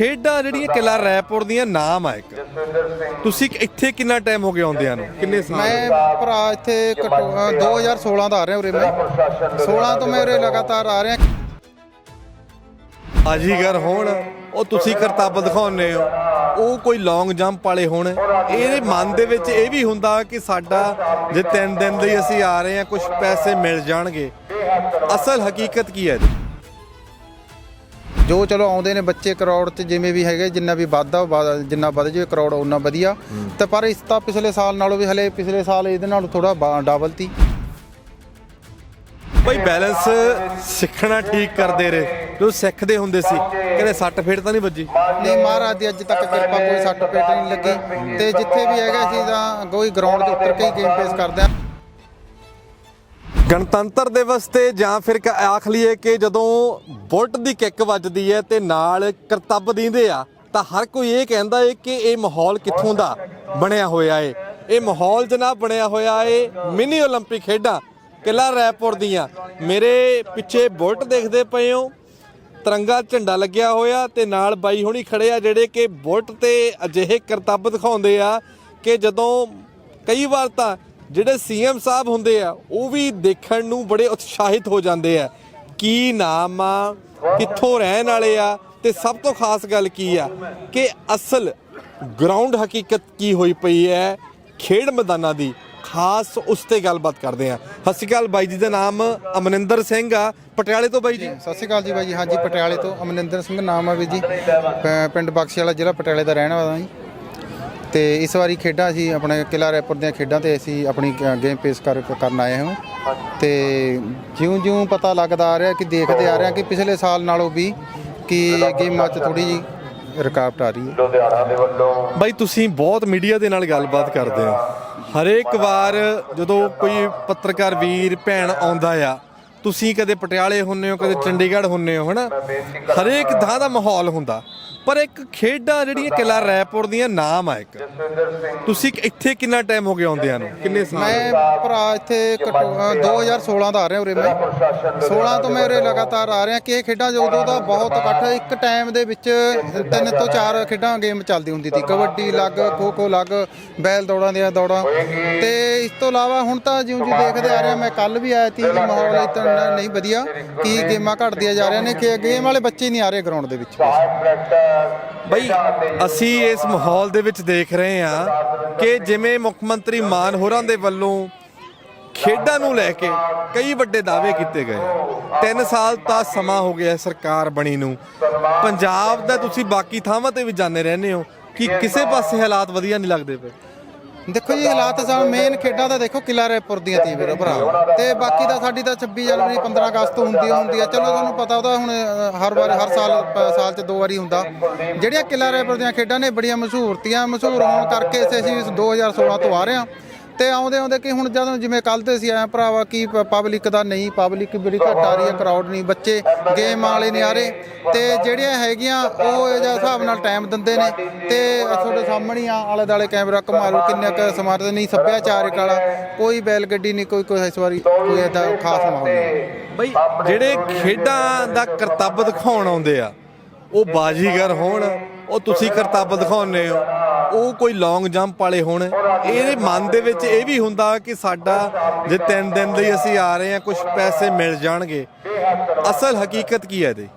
ਖੇਡਾਂ ਜਿਹੜੀਆਂ ਕਿਲਾ ਰੈਪੁਰ ਦੀਆਂ ਨਾਮ ਆ ਇੱਕ। ਤੁਸੀਂ ਇੱਥੇ ਕਿੰਨਾ ਟਾਈਮ ਹੋ ਗਿਆ ਆਉਂਦਿਆਂ ਨੂੰ? ਕਿੰਨੇ ਸਾਲ? ਮੈਂ ਭਰਾ ਇੱਥੇ ਘੱਟੋ ਅ, 2016 ਦਾ ਆ ਰਿਹਾ ਉਰੇ ਮੈਂ। 16 ਤੋਂ ਮੈਂ ਉਰੇ ਲਗਾਤਾਰ ਆ ਰਿਹਾ। ਬਾਜੀਗਰ ਹੋਣ ਉਹ ਤੁਸੀਂ ਕਰਤੱਵ ਦਿਖਾਉਂਦੇ ਹੋ। ਉਹ ਕੋਈ ਲੌਂਗ ਜੰਪ ਵਾਲੇ ਹੋਣ। ਇਹਦੇ ਮਨ ਦੇ ਵਿੱਚ ਇਹ ਵੀ ਹੁੰਦਾ ਕਿ ਸਾਡਾ ਜੇ ਤਿੰਨ ਦਿਨ ਲਈ ਅਸੀਂ ਆ ਰਹੇ ਹਾਂ ਕੁਝ ਪੈਸੇ ਮਿਲ ਜਾਣਗੇ। ਅਸਲ ਹਕੀਕਤ ਕੀ ਹੈ ਇਹਦੀ? ਜੋ ਚਲੋ ਆਉਂਦੇ ਨੇ ਬੱਚੇ ਕਰੋੜ ਤੇ ਜਿਵੇਂ ਵੀ ਹੈਗੇ ਜਿੰਨਾ ਵੀ ਵਾਧਾ ਜਿੰਨਾ ਵੱਧ ਜਾਵੇ ਕਰੋੜ ਉਹਨਾਂ ਵਧੀਆ। ਤੇ ਪਰ ਇਸ ਤਾਂ ਪਿਛਲੇ ਸਾਲ ਨਾਲੋਂ ਵੀ ਹਲੇ ਪਿਛਲੇ ਸਾਲ ਇਹਦੇ ਨਾਲ ਥੋੜਾ ਡਬਲ ਤੀ। ਬਈ ਬੈਲੈਂਸ ਸਿੱਖਣਾ ਠੀਕ ਕਰਦੇ ਰਹੇ। ਜੋ ਸਿੱਖਦੇ ਹੁੰਦੇ ਸੀ ਕਹਿੰਦੇ ਸੱਟ ਫੇਟ ਤਾਂ ਨਹੀਂ ਵੱਜੀ। ਨਹੀਂ ਮਹਾਰਾਜ ਦੀ ਅੱਜ ਤੱਕ ਕਿਰਪਾ ਕੋਈ ਸੱਟ ਪੇਟ ਨਹੀਂ ਲੱਗੀ। ਤੇ ਜਿੱਥੇ ਵੀ ਹੈਗਾ ਸੀ ਤਾਂ ਕੋਈ ਗਰਾਊਂਡ ਦੇ ਉੱਤਰ ਕੇ ਹੀ ਗੇਮ ਪੇਸ ਕਰਦੇ ਆ। ਗਣਤੰਤਰ ਦਿਵਸ ਤੇ ਜਾਂ ਫਿਰ ਕ- ਆਖ ਲਈਏ ਕਿ ਜਦੋਂ ਬੁਲਟ ਦੀ ਕਿੱਕ ਵੱਜਦੀ ਹੈ ਤੇ ਨਾਲ ਕਰਤੱਵ ਦਿੰਦੇ ਆ ਤਾਂ ਹਰ ਕੋਈ ਇਹ ਕਹਿੰਦਾ ਏ ਕਿ ਇਹ ਮਾਹੌਲ ਕਿੱਥੋਂ ਦਾ ਬਣਿਆ ਹੋਇਆ ਏ ਇਹ ਮਾਹੌਲ ਜਨਾਬ ਬਣਿਆ ਹੋਇਆ ਏ ਮਿਨੀ 올림픽 ਖੇਡਾਂ ਕਿਲਾ ਰੈਪੁਰ ਦੀਆਂ ਮੇਰੇ ਪਿੱਛੇ ਬੁਲਟ ਦੇਖਦੇ ਪਏ ਹੋ ਤਿਰੰਗਾ ਝੰਡਾ ਲੱਗਿਆ ਹੋਇਆ ਤੇ ਨਾਲ ਬਾਈ ਹੁਣੀ ਖੜੇ ਆ ਜਿਹੜੇ ਕਿ ਬੁਲਟ ਤੇ ਅਜਿਹੇ ਕਰਤੱਵ ਦਿਖਾਉਂਦੇ ਆ ਕਿ ਜਦੋਂ ਕਈ ਵਾਰ ਤਾਂ ਜਿਹੜੇ ਸੀਐਮ ਸਾਹਿਬ ਹੁੰਦੇ ਆ, ਉਹ ਵੀ ਦੇਖਣ ਨੂੰ ਬੜੇ ਉਤਸ਼ਾਹਿਤ ਹੋ ਜਾਂਦੇ ਆ। ਕੀ ਨਾਮ ਆ, ਕਿੱਥੋਂ ਰਹਿਣ ਵਾਲੇ ਆ, ਤੇ ਸਭ ਤੋਂ ਖਾਸ ਗੱਲ ਕੀ ਆ ਕਿ ਅਸਲ ਗਰਾਊਂਡ ਹਕੀਕਤ ਕੀ ਹੋਈ ਪਈ ਹੈ, ਖੇਡ ਮੈਦਾਨਾਂ ਦੀ। ਖਾਸ ਉਸ ਤੇ ਗੱਲਬਾਤ ਕਰਦੇ ਆ। ਸਤਿ ਸ਼੍ਰੀ ਅਕਾਲ ਬਾਈ ਜੀ ਦਾ ਨਾਮ ਅਮਨਿੰਦਰ ਸਿੰਘ ਆ। ਪਟਿਆਲੇ ਤੋਂ ਬਾਈ ਜੀ? ਸਤਿ ਸ਼੍ਰੀ ਅਕਾਲ ਜੀ ਬਾਈ ਜੀ। ਹਾਂਜੀ, ਪਟਿਆਲੇ ਤੋਂ ਅਮਨਿੰਦਰ ਸਿੰਘ ਨਾਮ ਆ ਵੀ ਜੀ। ਪਿੰਡ ਬਖਸ਼ੀ ਵਾਲਾ ਜ਼ਿਲ੍ਹਾ ਪਟਿਆਲੇ ਦਾ ਰਹਿਣ ਵਾਲਾ ਜੀ। ਤੇ ਇਸ ਵਾਰੀ ਖੇਡਾਂ ਅਸੀਂ ਆਪਣੇ ਕਿਲਾ ਰੈਪੁਰ ਦੀਆਂ ਖੇਡਾਂ ਤੇ ਅਸੀਂ ਆਪਣੀ ਗੇਮ ਪੇਸ਼ ਕਰ ਕਰਨ ਆਏ ਹਾਂ। ਤੇ ਜਿਉਂ-ਜਿਉਂ ਪਤਾ ਲੱਗਦਾ ਆ ਰਿਹਾ ਕਿ ਦੇਖਦੇ ਆ ਰਿਹਾ ਕਿ ਪਿਛਲੇ ਸਾਲ ਨਾਲੋਂ ਵੀ ਕਿ ਗੇਮਾਂ 'ਚ ਥੋੜੀ ਜੀ ਰੁਕਾਵਟ ਆ ਰਹੀ ਹੈ। ਬਾਈ ਤੁਸੀਂ ਬਹੁਤ ਮੀਡੀਆ ਦੇ ਨਾਲ ਗੱਲਬਾਤ ਕਰਦੇ ਹੋ। ਹਰੇਕ ਵਾਰ ਜਦੋਂ ਕੋਈ ਪੱਤਰਕਾਰ ਵੀਰ ਭੈਣ ਆਉਂਦਾ ਆ ਤੁਸੀਂ ਕਦੇ ਪਟਿਆਲੇ ਹੁੰਨੇ ਹੋ ਕਦੇ ਚੰਡੀਗੜ੍ਹ ਹੁੰਨੇ ਹੋ ਹਨਾ? ਹਰੇਕ ਥਾਂ ਦਾ ਮਾਹੌਲ ਹੁੰਦਾ। ਪਰ ਇੱਕ ਖੇਡਾਂ ਜਿਹੜੀਆਂ ਕਿਲਾ ਰੈਪੁਰ ਦੀਆਂ ਨਾਮ ਆ ਇੱਕ। ਤੁਸੀਂ ਇੱਥੇ ਕਿੰਨਾ ਟਾਈਮ ਹੋ ਗਿਆ ਆਉਂਦਿਆਂ ਨੂੰ? ਕਿੰਨੇ ਸਾਲ? ਮੈਂ ਭਰਾ ਇੱਥੇ ਘੱਟੋ ਅ, 2016 ਦਾ ਆ ਰਿਹਾ ਉਰੇ ਮੈਂ। 16 ਤੋਂ ਮੈਂ ਉਰੇ ਲਗਾਤਾਰ ਆ ਰਿਹਾ। ਕਿ ਇਹ ਖੇਡਾਂ ਜੋ ਉਦੋਂ ਦਾ ਬਹੁਤ ਇਕੱਠ ਇੱਕ ਟਾਈਮ ਦੇ ਵਿੱਚ ਤਿੰਨ ਤੋਂ ਚਾਰ ਖੇਡਾਂ ਗੇਮ ਚੱਲਦੀ ਹੁੰਦੀ ਸੀ। ਕਬੱਡੀ ਲੱਗ ਖੋ ਖੋ ਲੱਗ ਬੈਲ ਦੌੜਾਂ ਦੀਆਂ ਦੌੜਾਂ। ਤੇ ਇਸ ਤੋਂ ਇਲਾਵਾ ਹੁਣ ਤਾਂ ਜਿਉਂ ਜਿਉਂ ਦੇਖਦੇ ਆ ਰਿਹਾ ਮੈਂ ਕੱਲ ਵੀ ਆਇਆ ਸੀ ਕਿ ਮਾਹੌਲ ਇਤਨਾ ਨਹੀਂ ਵਧੀਆ। ਕਿ ਗੇਮਾਂ ਘਟਦੀਆਂ ਜਾ ਰਹੀਆਂ ਨੇ ਕਿ ਗੇਮ ਵਾਲੇ ਬੱਚੇ ਨਹੀਂ ਆ ਰਹੇ ਗਰਾਊਂਡ ਦੇ ਵਿੱਚ। ਬਈ, ਅਸੀਂ ਇਸ ਮਾਹੌਲ ਦੇ ਵਿੱਚ ਦੇਖ ਰਹੇ ਹਾਂ ਕਿ ਜਿਵੇਂ ਮੁੱਖ ਮੰਤਰੀ ਮਾਨ ਹੋਰਾਂ ਦੇ ਵੱਲੋਂ ਖੇਡਾਂ ਨੂੰ ਲੈ ਕੇ ਕਈ ਵੱਡੇ ਦਾਅਵੇ ਕੀਤੇ ਗਏ। 3 ਸਾਲ ਤਾਂ ਸਮਾਂ ਹੋ ਗਿਆ ਸਰਕਾਰ ਬਣੀ ਨੂੰ। ਪੰਜਾਬ ਦਾ ਤੁਸੀਂ ਬਾਕੀ ਥਾਵਾਂ ਤੇ ਵੀ ਜਾਂਦੇ ਰਹਿੰਦੇ ਹੋ ਕਿ ਕਿਸੇ ਪਾਸੇ ਹਾਲਾਤ ਵਧੀਆ ਨਹੀਂ ਲੱਗਦੇ ਪਏ? ਦੇਖੋ ਜੀ, ਹਾਲਾਤ ਸਾਲ ਮੇਨ ਖੇਡਾਂ ਤਾਂ ਦੇਖੋ ਕਿਲਾ ਰੈਪੁਰ ਦੀਆਂ ਤੀ ਵੀਰੋ ਭਰਾ। ਤੇ ਬਾਕੀ ਤਾਂ ਸਾਡੀ ਤਾਂ 26 ਜਨਵਰੀ 15 ਅਗਸਤ ਤੋਂ ਹੁੰਦੀ ਹੁੰਦੀ ਆ। ਚਲੋ ਤੁਹਾਨੂੰ ਪਤਾ ਉਹਦਾ ਹੁਣ ਹਰ ਵਾਰ, ਹਰ ਸਾਲ ਸਾਲ 'ਚ ਦੋ ਵਾਰੀ ਹੁੰਦਾ। ਜਿਹੜੀਆਂ ਕਿਲਾ ਰੈਪੁਰ ਦੀਆਂ ਖੇਡਾਂ ਨੇ ਬੜੀਆਂ ਮਸ਼ਹੂਰ ਤੀਆਂ। ਮਸ਼ਹੂਰ ਹੋਣ ਕਰਕੇ ਅਸੀਂ ਅਸੀਂ 2016 ਤੋਂ ਆ ਰਹੇ ਹਾਂ। ਤੇ ਆਉਂਦੇ ਆਉਂਦੇ ਕਿ ਹੁਣ ਜਦੋਂ ਜਿਵੇਂ ਕੱਲ ਤੇ ਅਸੀਂ ਆਇਆ ਭਰਾਵਾ ਕੀ ਪਬਲਿਕ ਦਾ ਨਹੀਂ ਪਬਲਿਕ ਬੜੀ ਘੱਟ ਆ ਰਹੀ ਹੈ ਕਰਾਊਡ ਨਹੀਂ, ਬੱਚੇ ਗੇਮ ਵਾਲੇ ਨਹੀਂ ਆ ਰਹੇ। ਤੇ ਜਿਹੜੀਆਂ ਹੈਗੀਆਂ, ਉਹ ਇਹ ਜਿਹਾ ਹਿਸਾਬ ਨਾਲ ਟਾਈਮ ਦਿੰਦੇ ਨੇ। ਤੇ ਤੁਹਾਡੇ ਸਾਹਮਣੇ ਆ ਆਲੇ ਦਾਲੇ ਕੈਮਰਾ ਘੁਮਾ ਲਓ ਕਿੰਨਾ ਕੁ ਸਮਾਰਟ ਨਹੀਂ, ਸੱਭਿਆਚਾਰਿਕ ਵਾਲਾ। ਕੋਈ ਬੈਲ ਗੱਡੀ ਨਹੀਂ, ਕੋਈ ਕੋਈ ਇਸ ਵਾਰੀ ਕੋਈ ਏਦਾਂ ਖਾਸ ਮਾਹੌਲ ਨਹੀਂ। ਬਈ, ਜਿਹੜੇ ਖੇਡਾਂ ਦਾ ਕਰਤੱਵ ਦਿਖਾਉਣ ਆਉਂਦੇ ਆ, ਉਹ ਬਾਜੀਗਰ ਹੋਣ, ਉਹ ਤੁਸੀਂ ਕਰਤੱਵ ਦਿਖਾਉਂਦੇ ਹੋ। ਉਹ ਕੋਈ ਲੌਂਗ ਜੰਪ ਵਾਲੇ ਹੋਣ। ਇਹਦੇ ਮਨ ਦੇ ਵਿੱਚ ਇਹ ਵੀ ਹੁੰਦਾ ਕਿ ਸਾਡਾ ਜੇ ਤਿੰਨ ਦਿਨ ਲਈ ਅਸੀਂ ਆ ਰਹੇ ਹਾਂ ਕੁਝ ਪੈਸੇ ਮਿਲ ਜਾਣਗੇ। ਅਸਲ ਹਕੀਕਤ ਕੀ ਹੈ ਇਹਦੀ?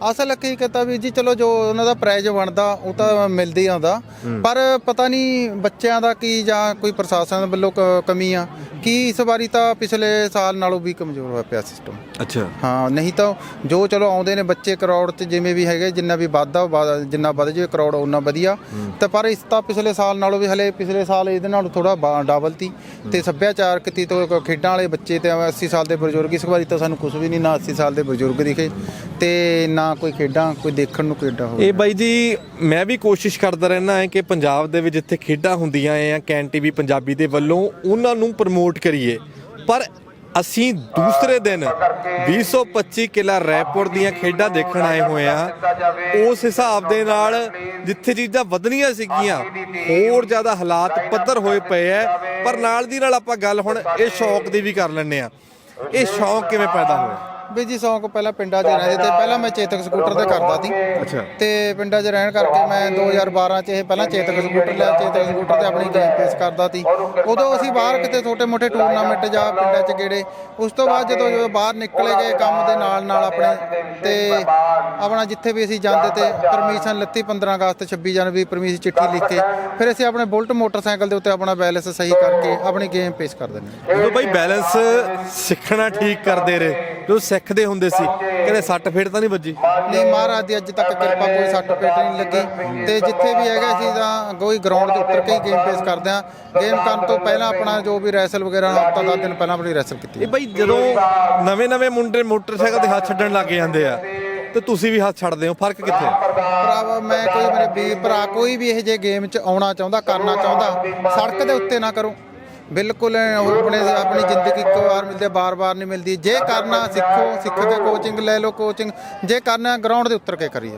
ਅਸਲ ਹਕੀਕਤ ਆ ਵੀ ਜੀ ਚਲੋ ਜੋ ਉਹਨਾਂ ਦਾ ਪ੍ਰਾਈਜ਼ ਬਣਦਾ ਉਹ ਤਾਂ ਮਿਲਦੀ ਆਉਂਦਾ ਪਰ ਪਤਾ ਨਹੀਂ ਬੱਚਿਆਂ ਦਾ ਕੀ ਜਾਂ ਕੋਈ ਪ੍ਰਸ਼ਾਸਨ ਵੱਲੋਂ ਕ- ਕਮੀ ਆ। ਕੀ ਇਸ ਵਾਰੀ ਤਾਂ ਪਿਛਲੇ ਸਾਲ ਨਾਲੋਂ ਵੀ ਕਮਜ਼ੋਰ ਹੋਇਆ ਪਿਆ ਸਿਸਟਮ ਅੱਛਾ। ਹਾਂ ਨਹੀਂ ਤਾਂ ਜੋ ਚਲੋ ਆਉਂਦੇ ਨੇ ਬੱਚੇ ਕਰੋੜ ਤੇ ਜਿਵੇਂ ਵੀ ਹੈਗੇ ਜਿੰਨਾ ਵੀ ਵਾਧਾ ਜਿੰਨਾ ਵੱਧ ਜਾਵੇ ਕਰੋੜ ਉਹਨਾਂ ਵਧੀਆ। ਤੇ ਪਰ ਇਸ ਤਾਂ ਪਿਛਲੇ ਸਾਲ ਨਾਲੋਂ ਵੀ ਹਲੇ ਪਿਛਲੇ ਸਾਲ ਇਹਦੇ ਨਾਲ ਥੋੜਾ ਡਬਲ ਤੀ। ਤੇ ਸੱਭਿਆਚਾਰਕ ਤੀ ਤੋਂ ਕ- ਖੇਡਾਂ ਵਾਲੇ ਬੱਚੇ ਤੇ 80 ਸਾਲ ਦੇ ਬਜ਼ੁਰਗ ਇਸ ਵਾਰੀ ਤਾਂ ਸਾਨੂੰ ਕੁਝ ਵੀ ਨਹੀਂ ਨਾ 80 ਸਾਲ ਦੇ ਬਜ਼ੁਰਗ ਦਿਖੇ। ਤੇ ਨਾ ਕੋਈ ਖੇਡਾਂ ਕੋਈ ਦੇਖਣ ਨੂੰ ਕਿੱਡਾ ਹੋਵੇ ਇਹ ਬਾਈ ਜੀ ਮੈਂ ਵੀ ਕੋਸ਼ਿਸ਼ ਕਰਦਾ ਰਹਿਣਾ ਹੈ ਕਿ ਪੰਜਾਬ ਦੇ ਵਿੱਚ ਜਿੱਥੇ ਖੇਡਾਂ ਹੁੰਦੀਆਂ ਆ ਕੈਨ ਟੀਵੀ ਪੰਜਾਬੀ ਦੇ ਵੱਲੋਂ ਉਹਨਾਂ ਨੂੰ ਪ੍ਰਮੋਟ ਕਰੀਏ। ਪਰ ਅਸੀਂ ਦੂਸਰੇ ਦਿਨ 2025 ਕਿਲਾ ਰੈਪੁਰ ਦੀਆਂ ਖੇਡਾਂ ਦੇਖਣ ਆਏ ਹੋਏ ਆ ਉਸ ਹਿਸਾਬ ਦੇ ਨਾਲ ਜਿੱਥੇ ਚੀਜ਼ਾਂ ਵਧਣੀਆਂ ਸੀਗੀਆਂ ਹੋਰ ਜ਼ਿਆਦਾ ਹਾਲਾਤ ਪੱਧਰ ਹੋਏ ਪਏ ਐ। ਪਰ ਨਾਲ ਦੀ ਨਾਲ ਆਪਾਂ ਗੱਲ ਹੁਣ ਇਹ ਸ਼ੌਕ ਦੀ ਵੀ ਕਰ ਲੈਂਦੇ ਆ ਇਹ ਸ਼ੌਕ ਕਿਵੇਂ ਪੈਦਾ ਹੋਇਆ? ਵੀ ਜੀ ਸੌਂਕ ਪਹਿਲਾਂ ਪਿੰਡਾਂ 'ਚ ਰਹਿੰਦੇ ਤੇ ਪਹਿਲਾਂ ਮੈਂ ਚੇਤਕ ਸਕੂਟਰ ਤੇ ਕਰਦਾ ਸੀ। ਅੱਛਾ। ਤੇ ਪਿੰਡਾਂ 'ਚ ਰਹਿਣ ਕਰਕੇ ਮੈਂ 2012 'ਚ ਇਹ ਪਹਿਲਾਂ ਚੇਤਕ ਸਕੂਟਰ ਲਿਆ ਚੇਤਕ ਸਕੂਟਰ ਤੇ ਆਪਣੀ ਗੇਮ ਪੇਸ ਕਰਦਾ ਸੀ। ਉਦੋਂ ਅਸੀਂ ਬਾਹਰ ਕਿਤੇ ਛੋਟੇ-ਮੋਟੇ ਟੂਰਨਾਮੈਂਟ ਜਾਂ ਪਿੰਡਾਂ 'ਚ ਗੇੜੇ। ਉਸ ਤੋਂ ਬਾਅਦ ਜਦੋਂ ਜਦੋਂ ਬਾਹਰ ਨਿਕਲੇ ਗਏ ਕੰਮ ਦੇ ਨਾਲ ਨਾਲ ਆਪਣੇ ਤੇ ਆਪਣਾ ਜਿੱਥੇ ਵੀ ਅਸੀਂ ਜਾਂਦੇ ਤੇ ਪਰਮਿਸ਼ਨ ਲੱਤੀ 15 ਅਗਸਤ 26 ਜਨਵਰੀ ਪਰਮਿਸ਼ਨ ਚਿੱਠੀ ਲਿਖ। ਕੇ ਫਿਰ ਅਸੀਂ ਆਪਣੇ ਬੁਲਟ ਮੋਟਰਸਾਈਕਲ ਦੇ ਉੱਤੇ ਆਪਣਾ ਬੈਲੈਂਸ ਸਹੀ ਕਰਕੇ ਆਪਣੀ ਗੇਮ ਪੇਸ਼ ਕਰ ਦਿੰਦੇ ਹਾਂ। ਜਦੋਂ ਬਾਈ ਬੈਲੈਂਸ ਸਿੱਖਣਾ ਠੀਕ ਕਰਦੇ ਰਹੇ ਜਦੋਂ ਸਿੱਖਦੇ ਹੁੰਦੇ ਸੀ ਕਹਿੰਦੇ ਸੱਟ ਫੇਟ ਤਾਂ ਨਹੀਂ ਵੱਜੀ। ਨਹੀਂ ਮਹਾਰਾਜ ਦੀ ਅੱਜ ਤੱਕ ਕਿਰਪਾ ਕੋਈ ਸੱਟ ਪੇਟ ਨਹੀਂ ਲੱਗੀ। ਤੇ ਜਿੱਥੇ ਵੀ ਹੈਗਾ ਅਸੀਂ ਤਾਂ ਕੋਈ ਗਰਾਊਂਡ ਦੇ ਉੱਤਰ ਕੇ ਹੀ ਗੇਮ ਪੇਸ ਕਰਦੇ ਹਾਂ। ਗੇਮ ਕਰਨ ਤੋਂ ਪਹਿਲਾਂ ਆਪਣਾ ਜੋ ਵੀ ਰੈਸਲ ਵਗੈਰਾ ਹਫਤਾ ਦਸ ਦਿਨ ਪਹਿਲਾਂ ਆਪਣੀ ਰੈਸਲ ਕੀਤੀ ਇਹ ਬਾਈ ਜਦੋਂ ਨਵੇਂ-ਨਵੇਂ ਮੁੰਡੇ ਮੋਟਰਸਾਈਕਲ ਤੇ ਹੱਥ ਛੱਡਣ ਲੱਗ ਜਾਂਦੇ ਆ ਤੇ ਤੁਸੀਂ ਵੀ ਹੱਥ ਛੱਡਦੇ ਹੋ ਫ਼ਰਕ ਕਿੱਥੇ ਆ? ਭਰਾਵਾ ਮੈਂ ਕੋਈ ਮੇਰੇ ਵੀਰ ਭਰਾ ਕੋਈ ਵੀ ਇਹ ਜੇ ਗੇਮ 'ਚ ਆਉਣਾ ਚਾਹੁੰਦਾ ਕਰਨਾ ਚਾਹੁੰਦਾ ਸੜਕ ਦੇ ਉੱਤੇ ਨਾ ਕਰੋ। ਬਿਲਕੁਲ ਆਪਣੇ ਆਪਣੀ ਜ਼ਿੰਦਗੀ ਇੱਕੋ ਵਾਰ ਮਿਲਦੀ ਹੈ ਬਾਰ-ਬਾਰ ਨਹੀਂ ਮਿਲਦੀ। ਜੇ ਕਰਨਾ ਸਿੱਖੋ ਸਿੱਖ ਕੇ ਕੋਚਿੰਗ ਲੈ ਲਓ ਕੋਚਿੰਗ ਜੇ ਕਰਨਾ ਗਰਾਊਂਡ ਦੇ ਉੱਤਰ ਕੇ ਕਰੀਏ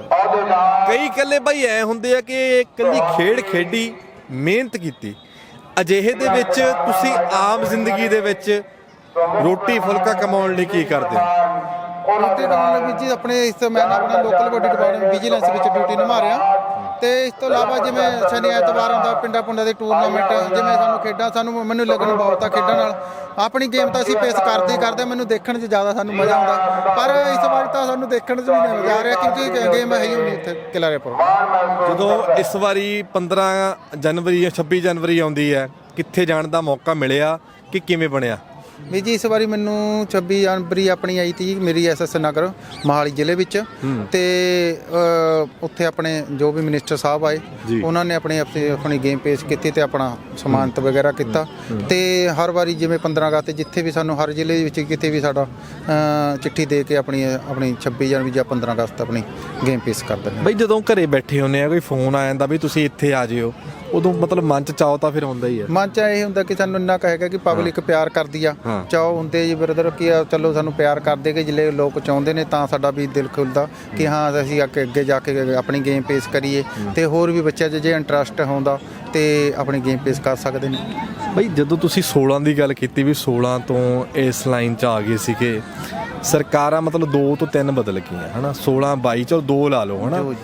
ਕਈ ਇਕੱਲੇ ਬਾਈ ਐ ਹੁੰਦੇ ਆ ਕਿ ਇਕੱਲੀ ਖੇਡ ਖੇਡੀ ਮਿਹਨਤ ਕੀਤੀ। ਅਜਿਹੇ ਦੇ ਵਿੱਚ ਤੁਸੀਂ ਆਮ ਜ਼ਿੰਦਗੀ ਦੇ ਵਿੱਚ ਰੋਟੀ ਫੁਲਕਾ ਕਮਾਉਣ ਲਈ ਕੀ ਕਰਦੇ ਹੋ? ਰੋਟੀ ਕਮਾਉਣ ਲਈ ਜੀ ਆਪਣੇ ਇਸ ਮੈਂ ਆਪਣਾ ਲੋਕਲ ਬੋਡੀ ਡਿਪਾਰਟਮੈਂਟ ਵਿਜੀਲੈਂਸ ਵਿੱਚ ਡਿਊਟੀ ਨਿਭਾ ਰਿਹਾ। ਤੇ ਇਸ ਤੋਂ ਇਲਾਵਾ ਜਿਵੇਂ ਸ਼ਨੀ ਐਤਵਾਰ ਹੁੰਦਾ, ਪਿੰਡਾਂ ਪੁੰਡਾਂ ਦੇ ਟੂਰਨਾਮੈਂਟ ਜਿਵੇਂ ਸਾਨੂੰ ਖੇਡਾਂ, ਸਾਨੂੰ ਮੈਨੂੰ ਲੱਗਣ ਬਹੁਤ ਆ ਖੇਡਾਂ ਨਾਲ। ਆਪਣੀ ਗੇਮ ਤਾਂ ਅਸੀਂ ਪੇਸ਼ ਕਰਦੇ ਕਰਦੇ, ਮੈਨੂੰ ਦੇਖਣ 'ਚ ਜ਼ਿਆਦਾ ਸਾਨੂੰ ਮਜ਼ਾ ਆਉਂਦਾ। ਪਰ ਇਸ ਵਾਰੀ ਤਾਂ ਸਾਨੂੰ ਦੇਖਣ 'ਚ ਵੀ ਨਹੀਂ ਮਜ਼ਾ ਆ ਰਿਹਾ, ਕਿਉਂਕਿ ਗੇਮ ਹੈ ਹੀ ਨਹੀਂ ਇੱਥੇ ਕਿਲਾ ਜਦੋਂ ਇਸ ਵਾਰੀ 15 ਜਨਵਰੀ ਜਾਂ 26 ਜਨਵਰੀ ਆਉਂਦੀ ਹੈ, ਕਿੱਥੇ ਜਾਣ ਦਾ ਮੌਕਾ ਮਿਲਿਆ, ਕਿ ਕਿਵੇਂ ਬਣਿਆ? ਵੀ ਜੀ ਇਸ ਵਾਰੀ ਮੈਨੂੰ 26 ਜਨਵਰੀ ਆਪਣੀ ਆਈ ਤੀ ਮੇਰੀ ਐਸਐਸ ਨਗਰ ਮੋਹਾਲੀ ਜ਼ਿਲ੍ਹੇ ਵਿੱਚ। ਤੇ ਅ, ਉੱਥੇ ਆਪਣੇ ਜੋ ਵੀ ਮਿਨਿਸਟਰ ਸਾਹਿਬ ਆਏ। ਉਹਨਾਂ ਨੇ ਆਪਣੀ ਆਪਣੀ ਆਪਣੀ ਗੇਮ ਪੇਸ਼ ਕੀਤੀ ਤੇ ਆਪਣਾ ਸਨਮਾਨਿਤ ਵਗੈਰਾ ਕੀਤਾ। ਤੇ ਹਰ ਵਾਰੀ ਜਿਵੇਂ 15 ਅਗਸਤ ਤੇ ਜਿੱਥੇ ਵੀ ਸਾਨੂੰ ਹਰ ਜ਼ਿਲ੍ਹੇ ਵਿੱਚ ਕਿਤੇ ਵੀ ਸਾਡਾ ਅ, ਚਿੱਠੀ ਦੇ ਕੇ ਆਪਣੀ ਆਪਣੀ 26 ਜਨਵਰੀ ਜਾਂ 15 ਅਗਸਤ ਆਪਣੀ ਗੇਮ ਪੇਸ਼ ਕਰ ਦਿੰਦੇ ਬਈ ਜਦੋਂ ਘਰੇ ਬੈਠੇ ਹੁੰਨੇ ਆ ਕੋਈ ਫੋਨ ਆ ਜਾਂਦਾ ਵੀ ਤੁਸੀਂ ਇੱਥੇ ਆ ਜਿਓ ਉਦੋਂ ਮਤਲਬ ਮਨ ਚ ਚਾਅ ਤਾਂ ਫਿਰ ਹੁੰਦਾ ਹੀ ਹੈ। ਮਨ ਚ ਇਹ ਹੁੰਦਾ ਕਿ ਸਾਨੂੰ ਇੰਨਾ ਕਹੇਗਾ ਕਿ ਪਬਲਿਕ ਪਿਆਰ ਕਰਦੀ ਆ। ਹਾਂ। ਚਾਹੋ ਹੁੰਦੇ ਜੀ ਬ੍ਰਦਰ ਕੀ ਆ ਚਲੋ ਸਾਨੂੰ ਪਿਆਰ ਕਰਦੇ ਕਿ ਜਿਲੇ ਲੋਕ ਚਾਹੁੰਦੇ ਨੇ ਤਾਂ ਸਾਡਾ ਵੀ ਦਿਲ ਖੁੱਲਦਾ ਕਿ ਹਾਂ ਅਸੀਂ ਅੱਗੇ ਅੱਗੇ ਜਾ ਕੇ ਆਪਣੀ ਗੇਮ ਪੇਸ਼ ਕਰੀਏ ਤੇ ਹੋਰ ਵੀ ਬੱਚਿਆਂ 'ਚ ਜੇ ਇੰਟਰਸਟ ਹੁੰਦਾ ਤੇ ਆਪਣੀ ਗੇਮ ਪੇਸ਼ ਕਰ ਸਕਦੇ ਨੇ। ਬਈ ਜਦੋਂ ਤੁਸੀਂ 16 ਦੀ ਗੱਲ ਕੀਤੀ ਵੀ 16 ਤੋਂ ਇਸ ਲਾਈਨ 'ਚ ਆ ਗਏ ਸੀਗੇ ਸਰਕਾਰਾਂ ਮਤਲਬ 2 ਤੋਂ 3 ਬਦਲ ਗਈਆਂ ਹਨਾ? 16 22 ਚਲੋ 2 ਲਾ ਲਓ ਹਨਾ? ਜੋ।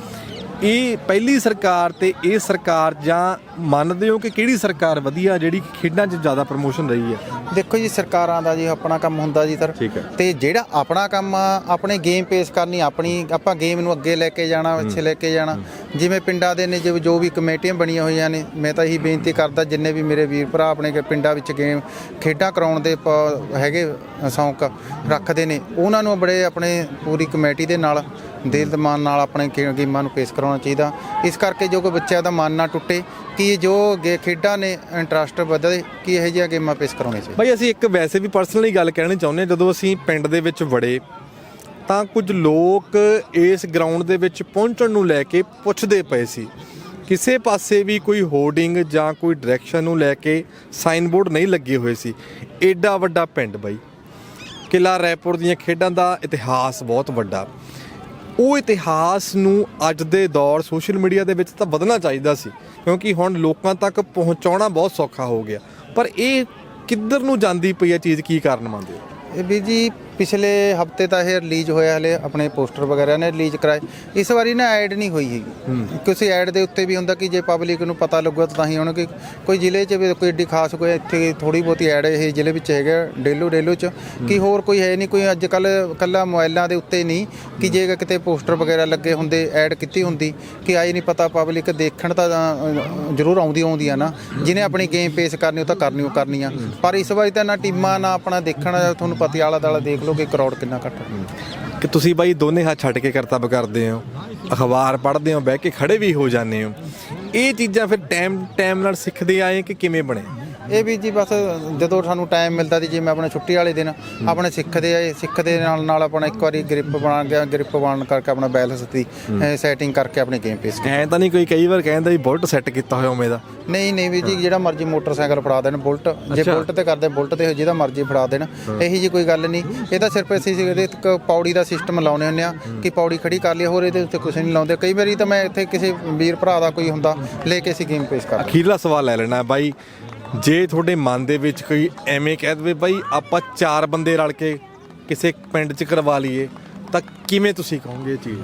ਇਹ ਪਹਿਲੀ ਸਰਕਾਰ ਤੇ ਇਹ ਸਰਕਾਰ ਜਾਂ ਮੰਨਦੇ ਹੋ ਕਿ ਕਿਹੜੀ ਸਰਕਾਰ ਵਧੀਆ ਜਿਹੜੀ ਖੇਡਾਂ 'ਚ ਜ਼ਿਆਦਾ ਪ੍ਰਮੋਸ਼ਨ ਰਹੀ ਹੈ? ਦੇਖੋ ਜੀ ਸਰਕਾਰਾਂ ਦਾ ਜੀ ਆਪਣਾ ਕੰਮ ਹੁੰਦਾ ਜੀ ਸਰ। ਠੀਕ ਹੈ। ਤੇ ਜਿਹੜਾ ਆਪਣਾ ਕੰਮ ਆ ਆਪਣੇ ਗੇਮ ਪੇਸ਼ ਕਰਨੀ ਆਪਣੀ ਆਪਾਂ ਗੇਮ ਨੂੰ ਅੱਗੇ ਲੈ ਕੇ ਜਾਣਾ ਪਿੱਛੇ ਲੈ ਕੇ ਜਾਣਾ। ਜਿਵੇਂ ਪਿੰਡਾਂ ਦੇ ਨੇ, ਜਿਵੇਂ ਜੋ ਵੀ ਕਮੇਟੀਆਂ ਬਣੀਆਂ ਹੋਈਆਂ ਨੇ, ਮੈਂ ਤਾਂ ਇਹੀ ਬੇਨਤੀ ਕਰਦਾ ਜਿੰਨੇ ਵੀ ਮੇਰੇ ਵੀਰ ਭਰਾ ਆਪਣੇ ਪਿੰਡਾਂ ਵਿੱਚ ਗੇਮ, ਖੇਡਾਂ ਕਰਾਉਣ ਦੇ ਪ- ਹੈਗੇ ਸ਼ੌਂਕ ਰੱਖਦੇ ਨੇ, ਉਹਨਾਂ ਨੂੰ ਬੜੇ ਆਪਣੇ ਪੂਰੀ ਕਮੇਟੀ ਦੇ ਨਾਲ, ਦਿਲ ਦਮਾਨ ਨਾਲ ਆਪਣੇ ਗੇਮਾਂ ਨੂੰ ਪੇਸ਼ ਕਰਾਉਣਾ ਚਾਹੀਦਾ। ਇਸ ਕਰਕੇ ਜੋ ਕੋਈ ਬੱਚਿਆਂ ਦਾ ਮਨ ਨਾ ਟੁੱਟੇ, ਕਿ ਜੋ ਗੇ, ਖੇਡਾਂ ਨੇ, ਇੰਟਰਸਟ ਵਧੇ, ਕਿ ਇਹੋ ਜਿਹੀਆਂ ਗੇਮਾਂ ਪੇਸ਼ ਕਰਾਉਣੀਆਂ ਚਾਹੀਦੀਆਂ। ਬਈ ਅਸੀਂ ਇੱਕ ਵੈਸੇ ਵੀ ਪਰਸਨਲੀ ਗੱਲ ਕਹਿਣੀ ਚਾਹੁੰਦੇ ਹਾਂ, ਜਦੋਂ ਅਸੀਂ ਪਿੰਡ ਦੇ ਵਿੱਚ ਵੜੇ ਤਾਂ ਕੁਝ ਲੋਕ ਇਸ ਗਰਾਊਂਡ ਦੇ ਵਿੱਚ ਪਹੁੰਚਣ ਨੂੰ ਲੈ ਕੇ ਪੁੱਛਦੇ ਪਏ ਸੀ। ਕਿਸੇ ਪਾਸੇ ਵੀ ਕੋਈ ਹੋਰਡਿੰਗ ਜਾਂ ਕੋਈ ਡਾਇਰੈਕਸ਼ਨ ਨੂੰ ਲੈ ਕੇ ਸਾਈਨ ਬੋਰਡ ਨਹੀਂ ਲੱਗੇ ਹੋਏ ਸੀ। ਐਡਾ ਵੱਡਾ ਪਿੰਡ ਬਾਈ। ਕਿਲਾ ਰਾਏਪੁਰ ਦੀਆਂ ਖੇਡਾਂ ਦਾ ਇਤਿਹਾਸ ਬਹੁਤ ਵੱਡਾ। ਉਹ ਇਤਿਹਾਸ ਨੂੰ ਅੱਜ ਦੇ ਦੌਰ ਸੋਸ਼ਲ ਮੀਡੀਆ ਦੇ ਵਿੱਚ ਤਾਂ ਵਧਣਾ ਚਾਹੀਦਾ ਸੀ, ਕਿਉਂਕਿ ਹੁਣ ਲੋਕਾਂ ਤੱਕ ਪਹੁੰਚਾਉਣਾ ਬਹੁਤ ਸੌਖਾ ਹੋ ਗਿਆ। ਪਰ ਇਹ ਕਿੱਧਰ ਨੂੰ ਜਾਂਦੀ ਪਈ ਹੈ ਚੀਜ਼, ਕੀ ਕਾਰਨ ਮੰਨਦੇ ਹੋ? ਇਹ ਵੀ ਜੀ ਪਿਛਲੇ ਹਫ਼ਤੇ ਤਾਂ ਇਹ ਰਿਲੀਜ਼ ਹੋਇਆ ਹਲੇ ਆਪਣੇ ਪੋਸਟਰ ਵਗੈਰਾ ਨੇ ਰਿਲੀਜ਼ ਕਰਾਏ। ਇਸ ਵਾਰੀ ਨਾ ਐਡ ਨਹੀਂ ਹੋਈ ਹੈਗੀ। ਕਿਸੇ ਐਡ ਦੇ ਉੱਤੇ ਵੀ ਹੁੰਦਾ ਕਿ ਜੇ ਪਬਲਿਕ ਨੂੰ ਪਤਾ ਲੱਗੂਗਾ ਤਾਂ ਹੀ ਹੁਣ ਕਿ ਕੋਈ ਜ਼ਿਲ੍ਹੇ 'ਚ ਵੀ ਕੋਈ ਏਡੀ ਖਾਸ ਕੋਈ ਇੱਥੇ ਥੋੜੀ ਬਹੁਤੀ ਐਡ ਇਹ ਜ਼ਿਲ੍ਹੇ ਵਿੱਚ ਹੈਗਾ ਡੇਲੋ ਡੇਲੋ 'ਚ। ਕਿ ਹੋਰ ਕੋਈ ਹੈ ਨਹੀਂ ਕੋਈ ਅੱਜ ਕੱਲ ਕੱਲਾ ਮੋਬਾਈਲਾਂ ਦੇ ਉੱਤੇ ਨਹੀਂ ਕਿ ਜੇ ਕਿਤੇ ਪੋਸਟਰ ਵਗੈਰਾ ਲੱਗੇ ਹੁੰਦੇ ਐਡ ਕੀਤੀ ਹੁੰਦੀ ਕਿ ਆਈ ਨਹੀਂ ਪਤਾ ਪਬਲਿਕ ਦੇਖਣ ਤਾਂ ਜ਼ਰੂਰ ਆਉਂਦੀ ਆਉਂਦੀ ਆ ਨਾ। ਜਿਹਨੇ ਆਪਣੀ ਗੇਮ ਪੇਸ਼ ਕਰਨੀ ਉਹ ਤਾਂ ਕਰਨੀ ਉਹ ਕਰਨੀ ਆ। ਪਰ ਇਸ ਵਾਰੀ ਤਾਂ ਨਾ ਟੀਮਾਂ ਨਾ ਆਪਣਾ ਦੇਖਣ ਤੁਹਾਨੂੰ ਪਤੀ ਆਲਾ ਦਾਲਾ ਦੇਖ ਲਓ ਕਰੋੜ ਕਿੰਨਾ ਘੱਟ ਕਿ ਤੁਸੀਂ ਬਾਈ ਦੋਨੇ ਹੱਥ ਛੱਡ ਕੇ ਕਰਤੱਵ ਕਰਦੇ ਹੋ, ਅਖਬਾਰ ਪੜ੍ਹਦੇ ਹੋ, ਬਹਿ ਕੇ ਖੜੇ ਵੀ ਹੋ ਜਾਂਦੇ ਹੋ। ਇਹ ਚੀਜ਼ਾਂ ਫਿਰ ਟਾਈਮ ਟਾਈਮ ਨਾਲ ਸਿੱਖਦੇ ਆਏ ਕਿ ਕਿਵੇਂ ਬਣੇ? ਇਹ ਵੀ ਜੀ ਬਸ ਜਦੋਂ ਸਾਨੂੰ ਟਾਈਮ ਮਿਲਦਾ ਸੀ ਜਿਵੇਂ ਆਪਣੇ ਛੁੱਟੀ ਵਾਲੇ ਦਿਨ ਆਪਣੇ ਸਿੱਖਦੇ ਆਏ ਸਿੱਖਦੇ ਨਾਲ ਨਾਲ ਆਪਣਾ ਇੱਕ ਵਾਰੀ ਗ੍ਰਿਪ ਬਣਾ ਗਿਆ ਗ੍ਰਿਪ ਬਣਨ ਕਰਕੇ ਆਪਣਾ ਬੈਲੈਂਸ ਦੀ ਸੈਟਿੰਗ ਕਰਕੇ ਆਪਣੀ ਗੇਮ ਪੇਸ ਐਂ ਤਾਂ ਨਹੀਂ ਕੋਈ ਕਈ ਵਾਰ ਕਹਿੰਦਾ ਵੀ ਬੁਲਟ ਸੈੱਟ ਕੀਤਾ ਹੋਇਆ ਉਵੇਂ ਦਾ। ਨਹੀਂ ਨਹੀਂ ਵੀ ਜੀ ਜਿਹੜਾ ਮਰਜ਼ੀ ਮੋਟਰਸਾਈਕਲ ਫੜਾ ਦੇਣ ਬੁਲਟ। ਜੇ ਬੁਲਟ ਤੇ ਕਰਦੇ ਬੁਲਟ ਤੇ ਜਿਹਦਾ ਮਰਜ਼ੀ ਫੜਾ ਦੇਣ ਇਹੀ ਜੀ ਕੋਈ ਗੱਲ ਨਹੀਂ। ਇਹ ਤਾਂ ਸਿਰਫ ਅਸੀਂ ਇਹਦੇ ਇੱਕ ਪੌੜੀ ਦਾ ਸਿਸਟਮ ਲਾਉਨੇ ਹੁੰਦੇ ਆ ਕਿ ਪੌੜੀ ਖੜੀ ਕਰ ਲਈ ਹੋਰ ਇਹਦੇ ਉੱਤੇ ਕੁਝ ਨਹੀਂ ਲਾਉਂਦੇ। ਕਈ ਵਾਰੀ ਤਾਂ ਮੈਂ ਇੱਥੇ ਕਿਸੇ ਵੀਰ ਭਰਾ ਦਾ ਕੋਈ ਹੁੰਦਾ ਲੈ ਕੇ ਅਸੀਂ ਗੇਮ ਪੇਸ਼ ਕਰਦੇ ਅਖੀਰਲਾ ਸਵਾਲ ਲੈ ਲੈਣਾ ਬਾਈ ਜੇ ਤੁਹਾਡੇ ਮਨ ਦੇ ਵਿੱਚ ਕੋਈ ਐਵੇਂ ਕਹਿ ਦੇਵੇ ਬਾਈ ਆਪਾਂ ਚਾਰ ਬੰਦੇ ਰਲ ਕੇ ਕਿਸੇ ਪਿੰਡ 'ਚ ਕਰਵਾ ਲਈਏ ਤਾਂ ਕਿਵੇਂ ਤੁਸੀਂ ਕਹੋਗੇ ਇਹ ਚੀਜ਼?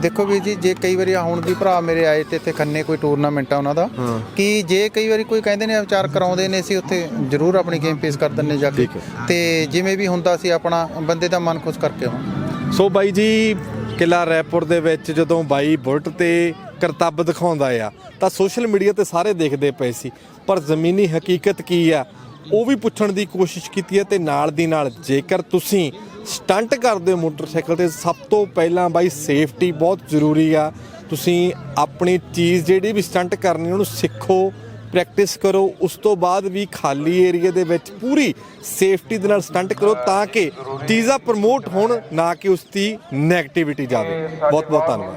ਦੇਖੋ ਵੀਰ ਜੀ ਜੇ ਕਈ ਵਾਰੀ ਹੁਣ ਵੀ ਭਰਾ ਮੇਰੇ ਆਏ ਤੇ ਇੱਥੇ ਖੰਨੇ ਕੋਈ ਟੂਰਨਾਮੈਂਟ ਆ ਉਹਨਾਂ ਦਾ ਹਾਂ। ਕਿ ਜੇ ਕਈ ਵਾਰੀ ਕੋਈ ਕਹਿੰਦੇ ਨੇ ਵਿਚਾਰ ਕਰਾਉਂਦੇ ਨੇ ਅਸੀਂ ਉੱਥੇ ਜ਼ਰੂਰ ਆਪਣੀ ਗੇਮ ਪੇਸ਼ ਕਰ ਦਿੰਨੇ ਜਾ ਕੇ। ਠੀਕ ਤੇ ਜਿਵੇਂ ਵੀ ਹੁੰਦਾ ਸੀ ਆਪਣਾ ਬੰਦੇ ਦਾ ਮਨ ਖੁਸ਼ ਕਰਕੇ ਆਉਣਾ। ਸੋ ਬਾਈ ਜੀ ਕਿਲਾ ਰੈਪੁਰ ਦੇ ਵਿੱਚ ਜਦੋਂ ਬਾਈ ਬੁਲਟ ਤੇ ਕਰਤੱਬ ਦਿਖਾਉਂਦਾ ਆ। ਤਾਂ ਸੋਸ਼ਲ ਮੀਡੀਆ ਤੇ ਸਾਰੇ ਦੇਖਦੇ ਪਏ ਸੀ। ਪਰ ਜ਼ਮੀਨੀ ਹਕੀਕਤ ਕੀ ਆ? ਉਹ ਵੀ ਪੁੱਛਣ ਦੀ ਕੋਸ਼ਿਸ਼ ਕੀਤੀ ਹੈ ਤੇ ਨਾਲ ਦੀ ਨਾਲ ਜੇਕਰ ਤੁਸੀਂ ਸਟੰਟ ਕਰਦੇ ਹੋ ਮੋਟਰਸਾਈਕਲ ਤੇ, ਸਭ ਤੋਂ ਪਹਿਲਾਂ ਬਾਈ ਸੇਫਟੀ ਬਹੁਤ ਜ਼ਰੂਰੀ ਆ। ਤੁਸੀਂ ਆਪਣੀ ਚੀਜ਼ ਜਿਹੜੀ ਵੀ ਸਟੰਟ ਕਰਨੀ, ਉਹਨੂੰ ਸਿੱਖੋ ਪ੍ਰੈਕਟਿਸ ਕਰੋ। ਉਸ ਤੋਂ ਬਾਅਦ ਵੀ ਖਾਲੀ ਏਰੀਆ ਦੇ ਵਿੱਚ ਪੂਰੀ ਸੇਫਟੀ ਦੇ ਨਾਲ ਸਟੰਟ ਕਰੋ ਤਾਂ ਕਿ ਚੀਜ਼ਾਂ ਪ੍ਰਮੋਟ ਹੋਣ, ਨਾ ਕਿ ਉਸ ਦੀ 네ਗੇਟਿਵਿਟੀ ਜਾਵੇ। ਬਹੁਤ ਬਹੁਤ ਧੰਨਵਾਦ